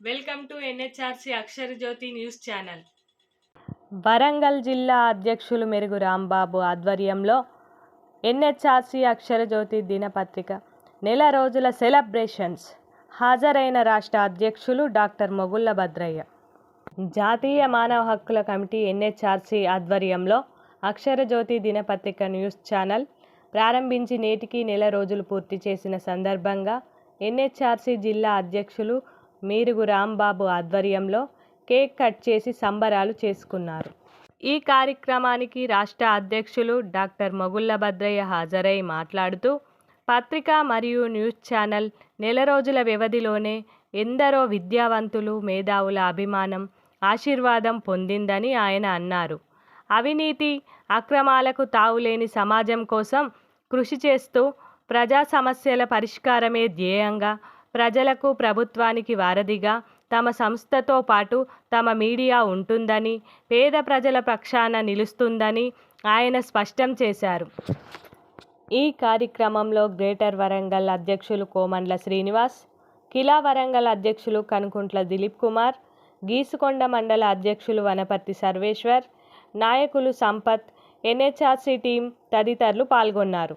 Welcome to NHRC Akshara Jyothi news channel. Warangal జిల్లా అధ్యక్షులు మెరుగు రాంబాబు ఆధ్వర్యంలో ఎన్హెచ్ఆర్సీ అక్షరజ్యోతి దినపత్రిక. నెల రోజుల సెలబ్రేషన్స్. హాజరైన రాష్ట్ర అధ్యక్షులు డాక్టర్ మొగుళ్ళ భద్రయ్య. జాతీయ మానవ హక్కుల కమిటీ ఎన్హెచ్ఆర్సీ ఆధ్వర్యంలో అక్షరజ్యోతి దినపత్రిక న్యూస్ ఛానల్ ప్రారంభించి నేటికి నెల రోజులు పూర్తి చేసిన సందర్భంగా ఎన్హెచ్ఆర్సీ జిల్లా అధ్యక్షులు మీరుగు రాంబాబు ఆధ్వర్యంలో కేక్ కట్ చేసి సంబరాలు చేసుకున్నారు. ఈ కార్యక్రమానికి రాష్ట్ర అధ్యక్షులు డాక్టర్ మొగుళ్ళ భద్రయ్య హాజరై మాట్లాడుతూ పత్రిక మరియు న్యూస్ ఛానల్ నెల రోజుల వ్యవధిలోనే ఎందరో విద్యావంతులు మేధావుల అభిమానం ఆశీర్వాదం పొందిందని ఆయన అన్నారు. అవినీతి అక్రమాలకు తావులేని సమాజం కోసం కృషి చేస్తూ ప్రజా సమస్యల పరిష్కారమే ధ్యేయంగా ప్రజలకు ప్రభుత్వానికి వారధిగా తమ సంస్థతో పాటు తమ మీడియా ఉంటుందని పేద ప్రజల పక్షాన నిలుస్తుందని ఆయన స్పష్టం చేశారు. ఈ కార్యక్రమంలో గ్రేటర్ వరంగల్ అధ్యక్షులు కోమండ్ల శ్రీనివాస్ కిలా వరంగల్ అధ్యక్షులు కనుకుంట్ల దిలీప్ కుమార్ గీసుకొండ మండల అధ్యక్షులు వనపర్తి సర్వేశ్వర్ నాయకులు సంపత్ ఎన్హెచ్ఆర్సీ టీం తదితరులు పాల్గొన్నారు.